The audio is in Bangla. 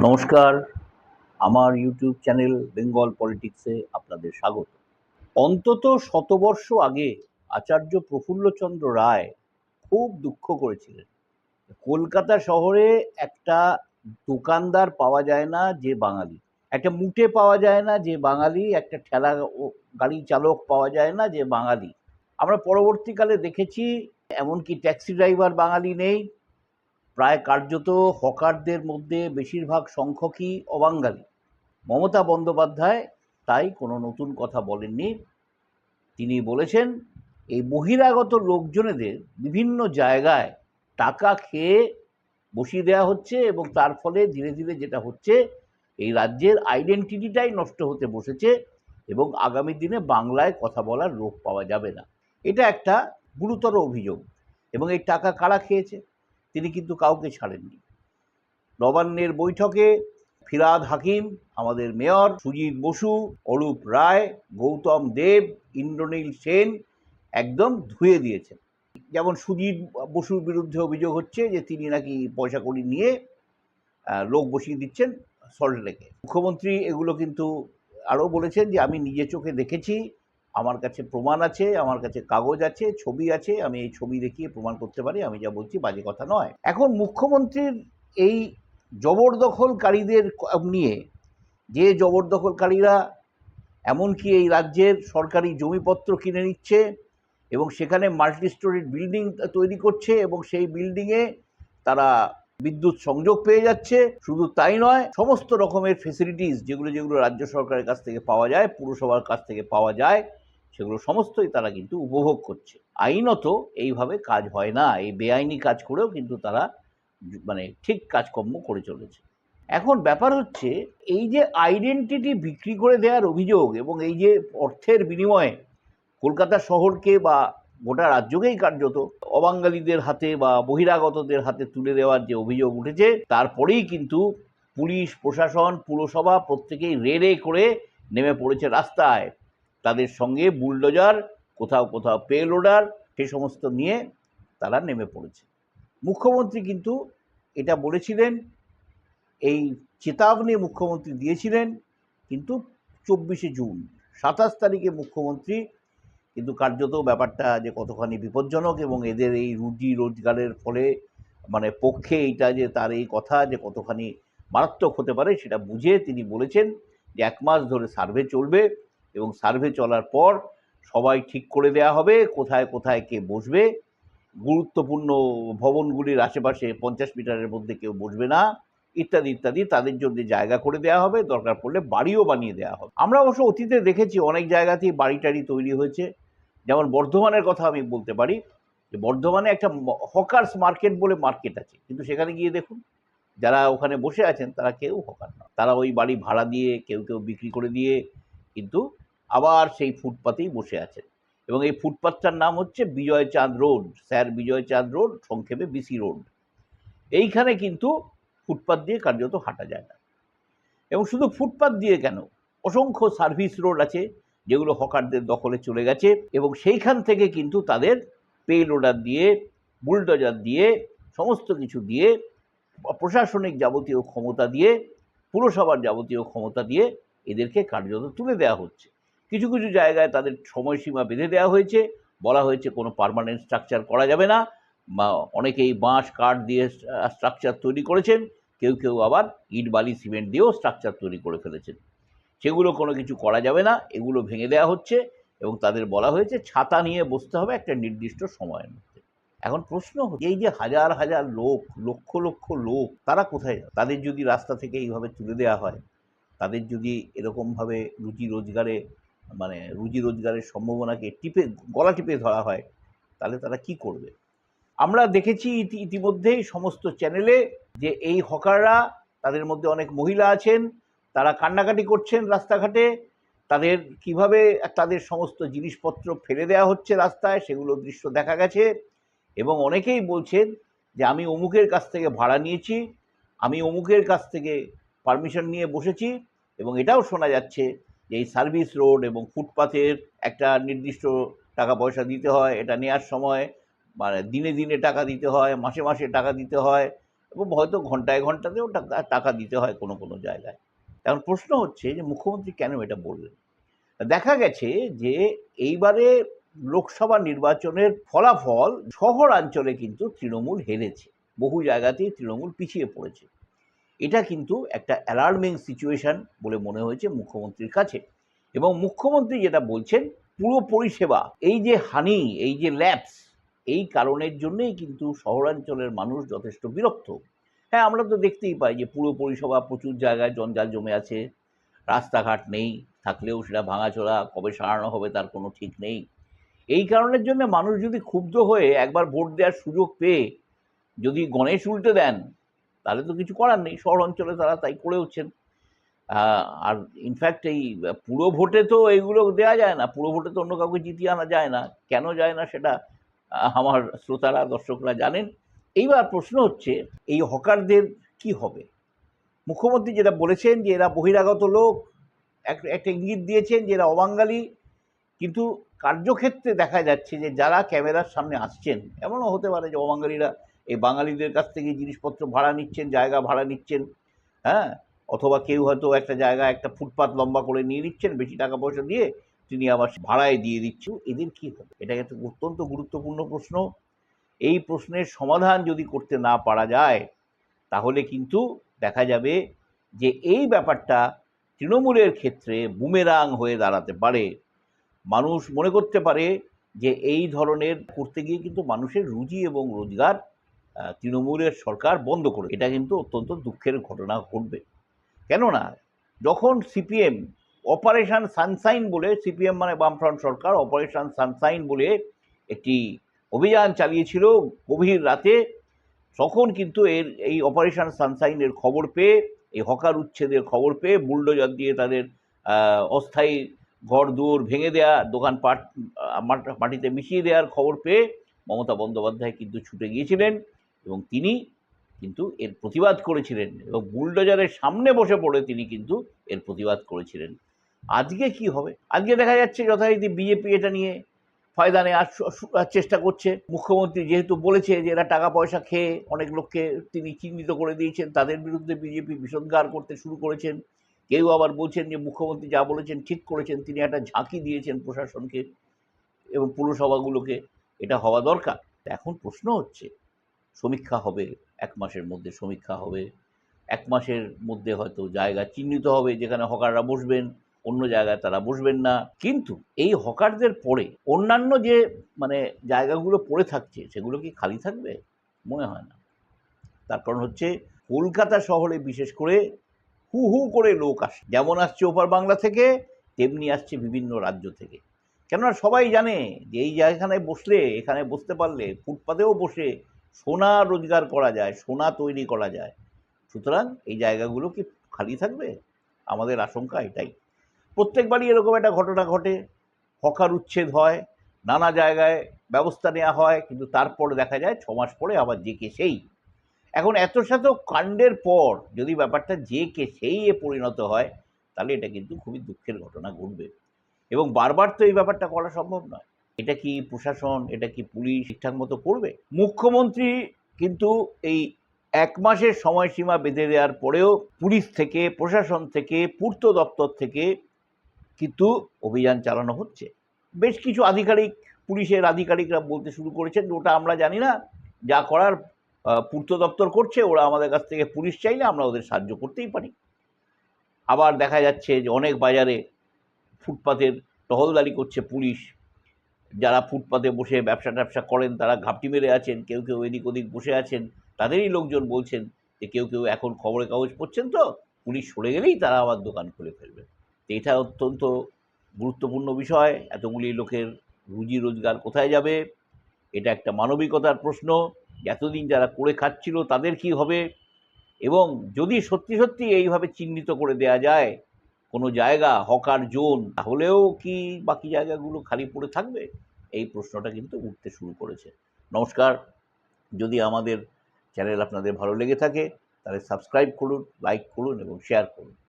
নমস্কার। আমার ইউটিউব চ্যানেল বেঙ্গল পলিটিক্সে আপনাদের স্বাগত। অন্তত শতবর্ষ আগে আচার্য প্রফুল্লচন্দ্র রায় খুব দুঃখ করেছিলেন। কলকাতা শহরে একটা দোকানদার পাওয়া যায় না যে বাঙালি। একটা মুটে পাওয়া যায় না যে বাঙালি। একটা ঠেলা গাড়ি চালক পাওয়া যায় না যে বাঙালি। আমরা পরবর্তীকালে দেখেছি, এমনকি ট্যাক্সি ড্রাইভার বাঙালি নেই। প্রায় কার্যত হকারদের মধ্যে বেশিরভাগ সংখ্যকই অবাঙ্গালী মমতা বন্দ্যোপাধ্যায় তাই কোনো নতুন কথা বলেননি। তিনি বলেছেন, এই বহিরাগত লোকজনেদের বিভিন্ন জায়গায় টাকা খেয়ে বসিয়ে দেওয়া হচ্ছে এবং তার ফলে ধীরে ধীরে যেটা হচ্ছে, এই রাজ্যের আইডেন্টিটিটাই নষ্ট হতে বসেছে এবং আগামী দিনে বাংলায় কথা বলার লোক পাওয়া যাবে না। এটা একটা গুরুতর অভিযোগ এবং এই টাকা কারা খেয়েছে? তিনি কিন্তু কাউকে ছাড়েননি। নবান্নের বৈঠকে ফিরাদ হাকিম, আমাদের মেয়র সুজিত বসু, অরূপ রায়, গৌতম দেব, ইন্দ্রনীল সেন একদম ধুয়ে দিয়েছেন। যেমন সুজিত বসুর বিরুদ্ধে অভিযোগ হচ্ছে যে তিনি নাকি পয়সা কড়ি নিয়ে লোক বসিয়ে দিচ্ছেন সল্টলেকে। মুখ্যমন্ত্রী এগুলো কিন্তু আরও বলেছেন যে, আমি নিজে চোখে দেখেছি আমার কাছে প্রমাণ আছে, আমার কাছে কাগজ আছে, ছবি আছে, আমি এই ছবি দেখিয়ে প্রমাণ করতে পারি, আমি যা বলছি বাজে কথা নয়। এখন মুখ্যমন্ত্রীর এই জবরদখলকারীদের নিয়ে যে জবরদখলকারীরা, এমনকি এই রাজ্যের সরকারি জমিপত্র কিনে নিচ্ছে এবং সেখানে মাল্টি স্টোরিড বিল্ডিং তৈরি করছে এবং সেই বিল্ডিংয়ে তারা বিদ্যুৎ সংযোগ পেয়ে যাচ্ছে, শুধু তাই নয়, সমস্ত রকমের ফেসিলিটিস যেগুলো যেগুলো রাজ্য সরকারের কাছ থেকে পাওয়া যায়, পুরসভার কাছ থেকে পাওয়া যায় সেগুলো সমস্তই তারা কিন্তু উপভোগ করছে। আইনত এইভাবে কাজ হয় না, এই বেআইনি কাজ করেও কিন্তু তারা মানে ঠিক কাজকর্ম করে চলেছে। এখন ব্যাপার হচ্ছে, এই যে আইডেন্টিটি বিক্রি করে দেওয়ার অভিযোগ এবং এই যে অর্থের বিনিময়ে কলকাতা শহরকে বা গোটা রাজ্যকেই কার্যত অবাঙ্গালীদের হাতে বা বহিরাগতদের হাতে তুলে দেওয়ার যে অভিযোগ উঠেছে, তারপরেই কিন্তু পুলিশ, প্রশাসন, পুরসভা প্রত্যেকেই রেড়ে করে নেমে পড়েছে রাস্তায়। তাদের সঙ্গে বুলডোজার, কোথাও কোথাও পে লোডার সে সমস্ত নিয়ে তারা নেমে পড়েছে। মুখ্যমন্ত্রী কিন্তু এটা বলেছিলেন, এই চেতাবনী মুখ্যমন্ত্রী দিয়েছিলেন, কিন্তু চব্বিশে জুন, সাতাশ তারিখে মুখ্যমন্ত্রী, কিন্তু কার্যত ব্যাপারটা যে কতখানি বিপজ্জনক এবং এদের এই রুজি রোজগারের ফলে মানে পক্ষে এইটা যে তার এই কথা যে কতখানি মারাত্মক হতে পারে, সেটা বুঝে তিনি বলেছেন যে এক মাস ধরে সার্ভে চলবে। এবং সার্ভে চলার পর সবাই ঠিক করে দেয়া হবে, কোথায় কোথায় কে বসবে। গুরুত্বপূর্ণ ভবনগুলির আশেপাশে পঞ্চাশ মিটারের মধ্যে কেউ বসবে না। ইত্যাদি ইত্যাদি, তাদের জন্য জায়গা করে দেওয়া হবে, দরকার পড়লে বাড়িও বানিয়ে দেওয়া হবে। আমরা অবশ্য অতীতে দেখেছি অনেক জায়গাতেই বাড়ি টাড়ি তৈরি হয়েছে। যেমন বর্ধমানের কথা আমি বলতে পারি, যে বর্ধমানে একটা হকার্স মার্কেট বলে মার্কেট আছে। কিন্তু সেখানে গিয়ে দেখুন, যারা ওখানে বসে আছেন, তারা কেউ হকার না তারা ওই বাড়ি ভাড়া দিয়ে কেউ কেউ বিক্রি করে দিয়ে কিন্তু আবার সেই ফুটপাতেই বসে আছেন। এবং এই ফুটপাথটার নাম হচ্ছে বিজয় চাঁদ রোড, স্যার বিজয় চাঁদ রোড, সংক্ষেপে বিসি রোড। এইখানে কিন্তু ফুটপাত দিয়ে কার্যত হাঁটা যায় না। এবং শুধু ফুটপাত দিয়ে কেন? অসংখ্য সার্ভিস রোড আছে যেগুলো হকারদের দখলে চলে গেছে এবং সেইখান থেকে কিন্তু তাদের পে লোডার দিয়ে, বুলডোজার দিয়ে, সমস্ত কিছু দিয়ে, প্রশাসনিক যাবতীয় ক্ষমতা দিয়ে, পুরসভার যাবতীয় ক্ষমতা দিয়ে এদেরকে কার্যত তুলে দেওয়া হচ্ছে। কিছু কিছু জায়গায় তাদের সময়সীমা বেঁধে দেওয়া হয়েছে। বলা হয়েছে কোনো পার্মানেন্ট স্ট্রাকচার করা যাবে না। বা অনেকেই বাঁশ কাঠ দিয়ে স্ট্রাকচার তৈরি করেছেন। কেউ কেউ আবার ইট বালি সিমেন্ট দিয়েও স্ট্রাকচার তৈরি করে ফেলেছেন। সেগুলো কোনো কিছু করা যাবে না। এগুলো ভেঙে দেওয়া হচ্ছে এবং তাদের বলা হয়েছে ছাতা নিয়ে বসতে হবে একটা নির্দিষ্ট সময়ের মধ্যে। এখন প্রশ্ন হচ্ছে, এই যে হাজার হাজার লোক লক্ষ লক্ষ লোক তারা কোথায় যাবে? তাদের যদি রাস্তা থেকে এইভাবে তুলে দেওয়া হয় তাদের যদি এরকমভাবে রুজি রোজগারে মানে রুজি রোজগারের সম্ভাবনাকে টিপে, গলা টিপে ধরা হয়, তাহলে তারা কি করবে? আমরা দেখেছি ইতি, ইতিমধ্যেই সমস্ত চ্যানেলে যে এই হকাররা তাদের মধ্যে অনেক মহিলা আছেন, তারা কান্নাকাটি করছেন রাস্তাঘাটে, তাদের কীভাবে তাদের সমস্ত জিনিসপত্র ফেলে দেওয়া হচ্ছে রাস্তায় সেগুলো দৃশ্য দেখা গেছে, এবং অনেকেই বলছেন যে, আমি অমুকের কাছ থেকে ভাড়া নিয়েছি, আমি অমুকের কাছ থেকে পারমিশন নিয়ে বসেছি এবং এটাও শোনা যাচ্ছে যে এই সার্ভিস রোড এবং ফুটপাথের একটা নির্দিষ্ট টাকা পয়সা দিতে হয়, এটা নেওয়ার সময় মানে দিনে দিনে টাকা দিতে হয়, মাসে মাসে টাকা দিতে হয় এবং হয়তো ঘন্টায় ঘন্টাতেও টাকা টাকা দিতে হয় কোনো কোনো জায়গায়। এখন প্রশ্ন হচ্ছে যে মুখ্যমন্ত্রী কেন এটা বললেন? দেখা গেছে যে এইবারে লোকসভা নির্বাচনের ফলাফল শহরাঞ্চলে কিন্তু তৃণমূল হেরেছে। বহু জায়গাতেই তৃণমূল পিছিয়ে পড়েছে। এটা কিন্তু একটা অ্যালার্মিং সিচুয়েশন বলে মনে হয়েছে মুখ্যমন্ত্রীর কাছে। এবং মুখ্যমন্ত্রী যেটা বলছেন, পুরো পরিষেবা, এই যে হানি এই যে ল্যাপস এই কারণের জন্যই কিন্তু শহরাঞ্চলের মানুষ যথেষ্ট বিরক্ত। হ্যাঁ আমরা তো দেখতেই পাই যে পুরো পরিষেবা প্রচুর জায়গায় জঞ্জাল জমে আছে, রাস্তাঘাট নেই, থাকলেও সেটা ভাঙাচোরা, কবে সারানো হবে তার কোনো ঠিক নেই। এই কারণের জন্য মানুষ যদি ক্ষুব্ধ হয়ে একবার ভোট দেওয়ার সুযোগ পেয়ে যদি গণেশ উল্টে দেন তাহলে তো কিছু করার নেই। শহর অঞ্চলে তারা তাই করে আর ইনফ্যাক্ট এই পুরো ভোটে তো এইগুলো দেওয়া যায় না। পুরো ভোটে তো অন্য কাউকে জিতিয়ে আনা যায় না। কেন যায় না সেটা আমার শ্রোতারা, দর্শকরা জানেন। এইবার প্রশ্ন হচ্ছে, এই হকারদের কি হবে? মুখ্যমন্ত্রী যেটা বলেছেন যে এরা বহিরাগত লোক, এক- একটা ইঙ্গিত দিয়েছেন যে এরা অবাঙ্গালি কিন্তু কার্যক্ষেত্রে দেখা যাচ্ছে যে যারা ক্যামেরার সামনে আসছেন, এমনও হতে পারে যে অবাঙ্গালিরা এই বাঙালিদের কাছ থেকে জিনিসপত্র ভাড়া নিচ্ছেন, জায়গা ভাড়া নিচ্ছেন হ্যাঁ? অথবা কেউ হয়তো একটা জায়গা একটা ফুটপাত লম্বা করে নিয়ে নিচ্ছেন, বেশি টাকা পয়সা দিয়ে তিনি আবার ভাড়ায় দিয়ে দিচ্ছেন। এদের কি হবে? এটা একটা অত্যন্ত গুরুত্বপূর্ণ প্রশ্ন। এই প্রশ্নের সমাধান যদি করতে না পারা যায়, তাহলে কিন্তু দেখা যাবে যে এই ব্যাপারটা তৃণমূলের ক্ষেত্রে বুমেরাং হয়ে দাঁড়াতে পারে। মানুষ মনে করতে পারে যে এই ধরনের করতে গিয়ে কিন্তু মানুষের রুজি এবং রোজগার তৃণমূলের সরকার বন্ধ করে এটা কিন্তু অত্যন্ত দুঃখের ঘটনা ঘটবে। কেননা, যখন সিপিএম অপারেশন সানসাইন বলে, সিপিএম মানে বামফ্রন্ট সরকার, অপারেশন সানসাইন বলে একটি অভিযান চালিয়েছিল গভীর রাতে, তখন কিন্তু এর এই অপারেশন সানসাইনের খবর পেয়ে, এই হকার উচ্ছেদের খবর পেয়ে, বুলডোজার দিয়ে তাদের অস্থায়ী ঘর দুয়ার ভেঙে দেয়া, দোকানপাট মাটিতে মিশিয়ে দেওয়ার খবর পেয়ে মমতা বন্দ্যোপাধ্যায় কিন্তু ছুটে গিয়েছিলেন। এবং তিনি কিন্তু এর প্রতিবাদ করেছিলেন এবং বুলডোজারের সামনে বসে পড়ে তিনি কিন্তু এর প্রতিবাদ করেছিলেন। আজকে কি হবে? আজকে দেখা যাচ্ছে যথারীতি বিজেপি এটা নিয়ে ফায়দা নেওয়ার চেষ্টা করছে। মুখ্যমন্ত্রী যেহেতু বলেছে যে এরা টাকা পয়সা খেয়ে অনেক লোককে তিনি চিহ্নিত করে দিয়েছেন, তাদের বিরুদ্ধে বিজেপি বিষোদ্গার করতে শুরু করেছেন। কেউ আবার বলছেন যে মুখ্যমন্ত্রী যা বলেছেন ঠিক করেছেন, তিনি একটা ঝাঁকি দিয়েছেন প্রশাসনকে এবং পুরসভাগুলোকে। এটা হওয়া দরকার। এখন প্রশ্ন হচ্ছে সমীক্ষা হবে, এক মাসের মধ্যে সমীক্ষা হবে। এক মাসের মধ্যে হয়তো জায়গা চিহ্নিত হবে, যেখানে হকাররা বসবেন, অন্য জায়গায় তারা বসবেন না। কিন্তু এই হকারদের পরে অন্যান্য যে মানে জায়গাগুলো পড়ে থাকছে, সেগুলো কি খালি থাকবে? মনে হয় না। তার কারণ হচ্ছে, কলকাতা শহরে বিশেষ করে হু হু করে লোক আসে, যেমন আসছে ওপার বাংলা থেকে, তেমনি আসছে বিভিন্ন রাজ্য থেকে। কেননা সবাই জানে যে, এই জায়গাখানে বসলে, এখানে বসতে পারলে, ফুটপাতেও বসে সোনা রোজগার করা যায়, সোনা তৈরি করা যায়। সুতরাং এই জায়গাগুলো কি খালি থাকবে? আমাদের আশঙ্কা এটাই। প্রত্যেকবারই এরকম একটা ঘটনা ঘটে। হকার উচ্ছেদ হয়, নানা জায়গায় ব্যবস্থা নেওয়া হয়, কিন্তু তারপরে দেখা যায় ছ মাস পরে আবার যে কে সেই। এখন এত শত কাণ্ডের পর যদি ব্যাপারটা যে কে সেই এ পরিণত হয়, তাহলে এটা কিন্তু খুবই দুঃখের ঘটনা ঘটবে। এবং বারবার তো এই ব্যাপারটা করা সম্ভব নয়। এটা কি প্রশাসন, এটা কি পুলিশ ঠিকঠাক মতো করবে? মুখ্যমন্ত্রী কিন্তু এই এক মাসের সময়সীমা বেঁধে দেওয়ার পরেও পুলিশ থেকে, প্রশাসন থেকে, পূর্ত দপ্তর থেকে কিন্তু অভিযান চালানো হচ্ছে। বেশ কিছু আধিকারিক, পুলিশের আধিকারিকরা বলতে শুরু করেছেন ওটা আমরা জানি না। যা করার পূর্ত দপ্তর করছে, ওরা আমাদের কাছ থেকে পুলিশ চাইলে আমরা ওদের সাহায্য করতেই পারি। আবার দেখা যাচ্ছে যে অনেক বাজারে ফুটপাতের টহলদারি করছে পুলিশ। যারা ফুটপাতে বসে ব্যবসা ট্যাবসা করেন, তারা ঘাপটি মেরে আছেন, কেউ কেউ এদিক ওদিক বসে আছেন, তাদেরই লোকজন বলছেন যে কেউ কেউ এখন খবরের কাগজ পড়ছেন তো, পুলিশ সরে গেলেই তারা আবার দোকান খুলে ফেলবে। তো এটা অত্যন্ত গুরুত্বপূর্ণ বিষয়, এতগুলি লোকের রুজি রোজগার কোথায় যাবে? এটা একটা মানবিকতার প্রশ্ন এতদিন যারা করে খাচ্ছিল তাদের কি হবে? এবং যদি সত্যি সত্যি এইভাবে চিহ্নিত করে দেয়া যায় কোনো জায়গা, হকার জোন, তাহলেও কি বাকি জায়গাগুলো খালি পড়ে থাকবে? এই প্রশ্নটা কিন্তু উঠতে শুরু করেছে। নমস্কার। যদি আমাদের চ্যানেল আপনাদের ভালো লেগে থাকে, তাহলে সাবস্ক্রাইব করুন, লাইক করুন এবং শেয়ার করুন।